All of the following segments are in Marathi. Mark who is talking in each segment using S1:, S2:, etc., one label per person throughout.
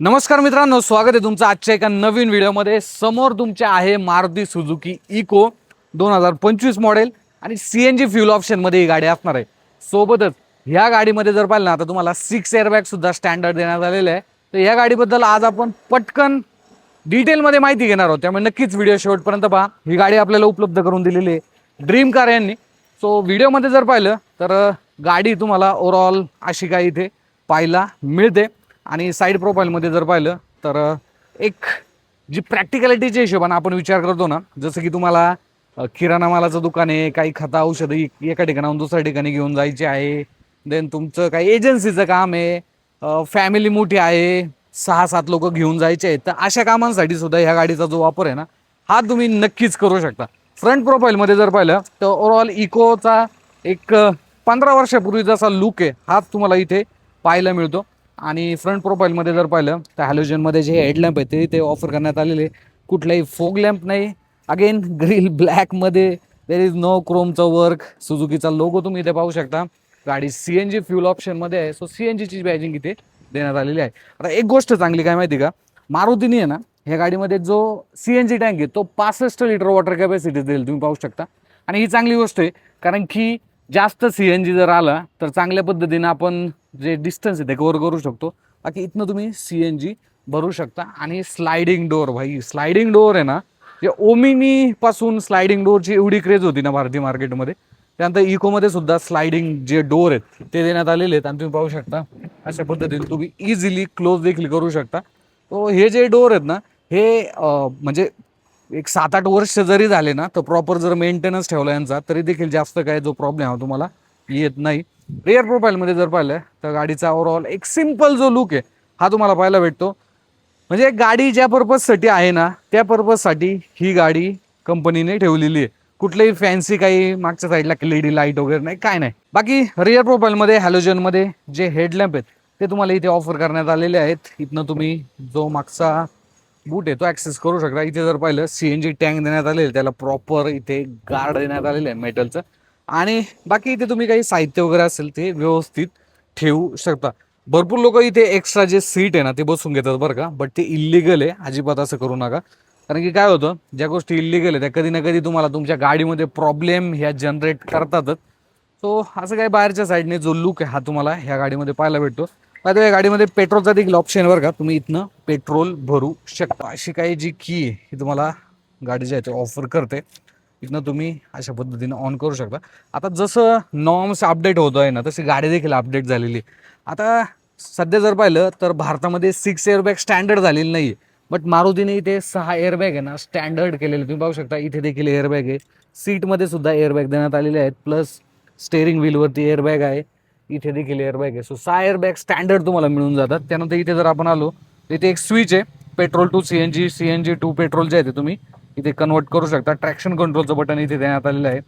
S1: नमस्कार मित्रांनो स्वागत आहे तुमचं आजच्या एका नवीन व्हिडिओमध्ये. समोर तुमच्या आहे मारुती सुझुकी इको दोन हजार पंचवीस मॉडेल आणि सी एन जी फ्युल ऑप्शनमध्ये ही गाडी असणार आहे. सोबतच ह्या गाडीमध्ये जर पाहिलं ना तर तुम्हाला सिक्स एअरबॅगसुद्धा स्टँडर्ड देण्यात आलेलं आहे. तर ह्या गाडीबद्दल आज आपण पटकन डिटेलमध्ये माहिती घेणार आहोत. त्यामुळे नक्कीच व्हिडिओ शेवटपर्यंत पहा. ही गाडी आपल्याला उपलब्ध करून दिलेली आहे ड्रीम कार यांनी. सो व्हिडिओमध्ये जर पाहिलं तर गाडी तुम्हाला ओव्हरऑल अशी काही इथे पाहायला मिळते. आणि साईड प्रोफाईलमध्ये जर पाहिलं तर एक जी प्रॅक्टिकॅलिटीच्या हिशोबाने आपण विचार करतो ना जसं की तुम्हाला किराणा मालाचं दुकान आहे काही खता औषधं एका ठिकाणाहून दुसऱ्या ठिकाणी घेऊन जायची आहे. देन तुमचं काही एजन्सीचं काम आहे फॅमिली मोठी आहे सहा सात लोक घेऊन जायचे आहेत. तर अशा कामांसाठी सुद्धा ह्या गाडीचा जो वापर आहे ना हा तुम्ही नक्कीच करू शकता. फ्रंट प्रोफाईलमध्ये जर पाहिलं तर ओव्हरऑल इकोचा एक पंधरा वर्षापूर्वी जसा लुक आहे. हाच तुम्हाला इथे पाहायला मिळतो. आणि फ्रंट प्रोफाईलमध्ये जर पाहिलं तर हॅलोजनमध्ये जे हेडलॅम्प आहे ते ऑफर करण्यात आलेले कुठलाही फोग लॅम्प नाही. अगेन ग्रिल ब्लॅकमध्ये देर इज नो क्रोमचं वर्क सुझुकीचा लोगो तुम्ही इथे पाहू शकता. गाडी सी एन जी फ्युल ऑप्शनमध्ये आहे. सो सी एन जीची बॅजिंग इथे देण्यात आलेली आहे. आता एक गोष्ट चांगली काय माहिती का? मारुतीने आहे ना ह्या गाडीमध्ये जो सी एन जी टँक आहे तो पासष्ट लिटर वॉटर कॅपॅसिटी देईल. तुम्ही पाहू शकता. आणि ही चांगली गोष्ट आहे कारण की जास्त सी एन जी जर आला तर चांगल्या पद्धतीनं आपण जे डिस्टन्स आहे ते कवर करू शकतो. बाकी इथनं तुम्ही सी एन जी भरू शकता. आणि स्लायडिंग डोअर भाई स्लायडिंग डोअर आहे ना जे ओमिनीपासून स्लायडिंग डोअरची एवढी क्रेज होती ना भारतीय मार्केटमध्ये त्यानंतर इकोमध्ये सुद्धा स्लायडिंग जे डोअर आहेत ते देण्यात आलेले आहेत. आणि तुम्ही पाहू शकता अशा पद्धतीने तुम्ही इझिली क्लोज देखील करू शकता. तो हे जे डोअर आहेत ना हे म्हणजे एक सात आठ वर्ष जरी झाले ना तर प्रॉपर जर मेंटेनन्स ठेवला यांचा तरी देखील जास्त काय जो प्रॉब्लेम हा तुम्हाला येत नाही. रेअर प्रोफाईलमध्ये जर पाहिलं तर गाडीचा ओव्हरऑल एक सिंपल जो लुक आहे हा तुम्हाला पाहायला भेटतो. म्हणजे गाडी ज्या पर्पजसाठी आहे ना त्या पर्पजसाठी ही गाडी कंपनीने ठेवलेली आहे. कुठलेही फॅन्सी काही मागच्या साईडला लेडी लाइट वगैरे नाही काय नाही. बाकी रिअर प्रोफाईलमध्ये हॅलोजनमध्ये जे हेडलॅम्प आहेत ते तुम्हाला इथे ऑफर करण्यात आलेले आहेत. इथनं तुम्ही जो मागचा बूट आहे तो ॲक्सेस करू शकता. इथे जर पाहिलं सी एन जी टँक देण्यात आलेलं त्याला प्रॉपर इथे गार्ड देण्यात आलेलं आहे मेटलचं आणि बाकी इथे तुम्ही काही साहित्य वगैरे असेल ते व्यवस्थित ठेवू शकता. भरपूर लोक इथे एक्स्ट्रा जे सीट आहे ना ते बसून घेतात बरं का. बट ते इलिगल आहे अजिबात असं करू नका. कारण की काय होतं ज्या गोष्टी इलिगल आहे त्या कधी ना कधी तुम्हाला तुमच्या गाडीमध्ये प्रॉब्लेम ह्या जनरेट करतातच. सो असं काही बाहेरच्या साईडने जो लुक आहे हा तुम्हाला ह्या गाडीमध्ये पाहायला भेटतो. बाय या गाडीमध्ये पेट्रोलचा देखील ऑप्शन बरं का. तुम्ही इथनं पेट्रोल भरू शकता. अशी काही जी की आहे ही तुम्हाला गाडी जी आहे ते ऑफर करते. इथनं तुम्ही अशा पद्धतीनं ऑन करू शकता. आता जसं नॉर्म्स अपडेट होत आहे ना तशी गाडी देखील अपडेट झालेली आहे. आता सध्या जर पाहिलं तर भारतामध्ये सिक्स एअरबॅग स्टँडर्ड झालेली नाही आहे बट मारुतीने इथे सहा एअरबॅग आहे ना स्टँडर्ड केलेले. तुम्ही पाहू शकता इथे देखील एअरबॅग आहे. सीटमध्ये सुद्धा एअरबॅग देण्यात आलेले आहेत. प्लस स्टेअरिंग व्हीलवरती एअरबॅग आहे. इथे देखील एअरबॅग आहे. सो सहा एअरबॅग स्टँडर्ड तुम्हाला मिळून जातात. त्यानंतर इथे जर आपण आलो तर इथे एक स्विच आहे. Petrol to C N G C N G to petrol जे आहे ते तुम्ही इथे कन्वर्ट करू शकता. ट्रॅक्शन कंट्रोलचं बटन इथे देण्यात आलेलं आहे.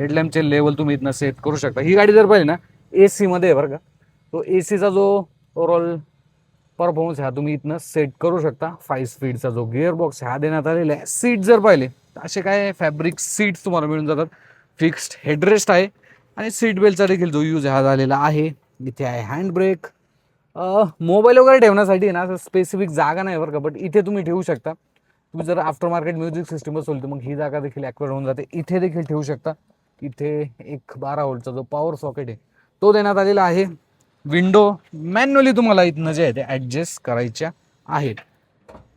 S1: हेडलॅम्पचे लेवल तुम्ही इथनं सेट करू शकता. ही गाडी जर पाहिली ना ए सीमध्ये आहे बरं का. तो ए सीचा जो ओवरऑल परफॉर्मन्स हा तुम्ही इथनं सेट करू शकता. फाईव्ह स्पीडचा जो गिअरबॉक्स हा देण्यात आलेला आहे. सीट जर पाहिले तर असे काय फॅब्रिक सीट्स तुम्हाला मिळून जातात. फिक्स्ड हेडरेस्ट आहे. आणि सीट बेल्टचा देखील जो यूज हा झालेला आहे इथे आहे हँड ब्रेक मोबाईल वगैरे ठेवण्यासाठी ना असं स्पेसिफिक जागा नाही बरं का बट इथे तुम्ही ठेवू शकता. तुम्ही जर आफ्टर मार्केट म्युझिक सिस्टम बसवली तर मग ही जागा देखील ॲक्वेड होऊन जाते. इथे देखील ठेवू शकता. इथे एक बारा वोल्टचा जो पॉवर सॉकेट आहे तो देण्यात आलेला आहे. विंडो मॅन्युअली तुम्हाला इथनं जे आहे ते ॲडजस्ट करायच्या आहेत.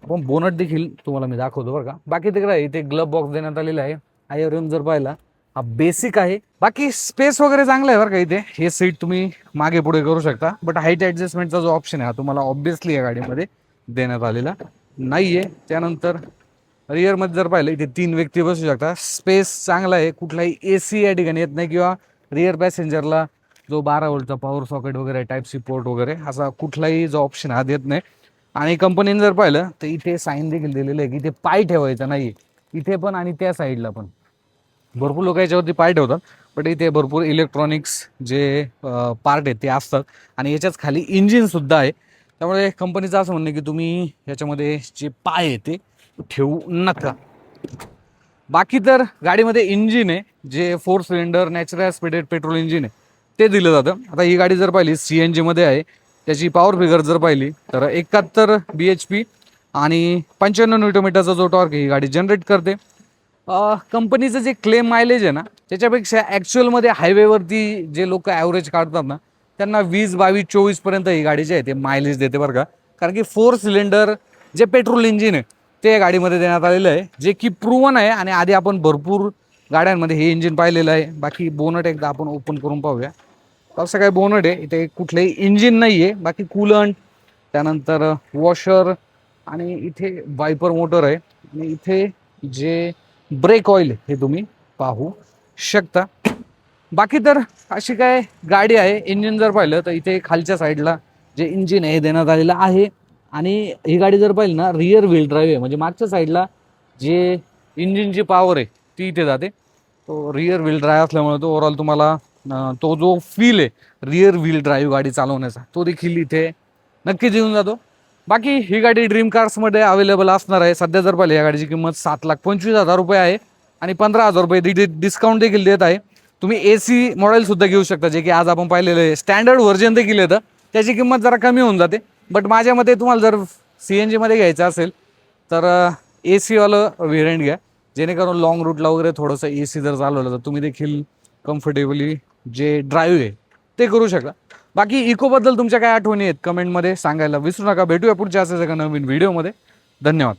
S1: पण बोनट देखील तुम्हाला मी दाखवतो बरं का. बाकी तिकडे इथे ग्लब बॉक्स देण्यात आलेला आहे. आय रूम जर पाहिला हा बेसिक आहे. बाकी स्पेस वगैरे चांगला आहे बरं का इथे. हे सीट तुम्ही मागे पुढे करू शकता. बट हाईट ॲडजस्टमेंटचा जो ऑप्शन आहे हा तुम्हाला ऑब्विसली या गाडीमध्ये देण्यात आलेला नाही आहे त्यानंतर रिअरमध्ये जर पाहिलं इथे तीन व्यक्ती बसू शकता. स्पेस चांगला आहे. कुठलाही ए सी या ठिकाणी येत नाही किंवा रिअर पॅसेंजरला जो बारा वोल्टचा पॉवर सॉकेट वगैरे टाईप सी पोर्ट वगैरे असा कुठलाही जो ऑप्शन हा देत नाही. आणि कंपनीने जर पाहिलं तर इथे साईन देखील दिलेलं आहे की इथे पाय ठेवायचा नाही इथे पण आणि त्या साईडला पण. भरपूर लोक याच्यावरती पाय ठेवतात बट इथे भरपूर इलेक्ट्रॉनिक्स जे पार्ट आहेत ते असतात. आणि याच्याच खाली इंजिनसुद्धा आहे. त्यामुळे कंपनीचं असं म्हणणं की तुम्ही याच्यामध्ये जे पाय आहे ते ठेवू नका. बाकी तर गाडीमध्ये इंजिन आहे जे four cylinder natural aspirated petrol engine आहे ते दिलं जातं. आता ही गाडी जर पाहिली सी एन जीमध्ये आहे त्याची पॉवर फिगर जर पाहिली तर एकाहत्तर बी एच पी आणि पंच्याण्णव न्यूटोमीटरचा जो टॉर्क ही गाडी जनरेट करते. कंपनीचं जे क्लेम मायलेज आहे ना त्याच्यापेक्षा ॲक्च्युअलमध्ये हायवेवरती जे लोक ॲव्हरेज काढतात ना त्यांना वीस बावीस चोवीसपर्यंत ही गाडी जी आहे ते मायलेज देते बरं का. कारण की फोर सिलेंडर जे पेट्रोल इंजिन आहे ते या गाडीमध्ये देण्यात आलेलं आहे जे की प्रूवन आहे आणि आधी आपण भरपूर गाड्यांमध्ये हे इंजिन पाहिलेलं आहे. बाकी बोनट एकदा आपण ओपन करून पाहूया. असं काय बोनट आहे इथे कुठलंही इंजिन नाही आहे बाकी कूलंट त्यानंतर वॉशर आणि इथे वायपर मोटर आहे. आणि इथे जे ब्रेक ऑइल हे तुम्ही पाहू शकता. बाकी तर अशी काय गाडी आहे इंजिन जर पाहिलं तर इथे खालच्या साईडला जे इंजिन आहे देण्यात आलेलं आहे. आणि ही गाडी जर पाहिली ना रिअर व्हील ड्राईव्ह आहे. म्हणजे मागच्या साईडला जे इंजिनची पॉवर आहे ती इथे जाते. तो रिअर व्हील ड्राईव्ह असल्यामुळे तो ओव्हरऑल तुम्हाला तो जो फील आहे रिअर व्हील ड्राईव्ह गाडी चालवण्याचा तो देखील इथे नक्कीच येऊन जातो. बाकी ही गाडी ड्रीम कार्समध्ये अवेलेबल असणार आहे. सध्या जर पाहिलं या गाडीची किंमत सात लाख पंचवीस हजार रुपये आहे आणि पंधरा हजार रुपये दि डिस्काउंट देखील देत आहे. तुम्ही ए सी मॉडेलसुद्धा घेऊ शकता जे की आज आपण पाहिलेलं आहे. स्टँडर्ड व्हर्जन देखील येतं. त्याची किंमत जरा कमी होऊन जाते. बट माझ्या मते तुम्हाला जर सी एन जीमध्ये घ्यायचं असेल तर ए सीवालं व्हेरियंट घ्या. जेणेकरून लॉंग रूटला वगैरे थोडंसं ए सी जर चालवलं तर तुम्ही देखील कम्फर्टेबली जे ड्राईव्ह आहे ते करू शकता. बाकी इकोबद्दल तुमच्या काय आठवणी आहेत? कमेंटमध्ये सांगायला विसरू नका. भेटूया पुढच्या असेच एका नवीन व्हिडिओमध्ये धन्यवाद.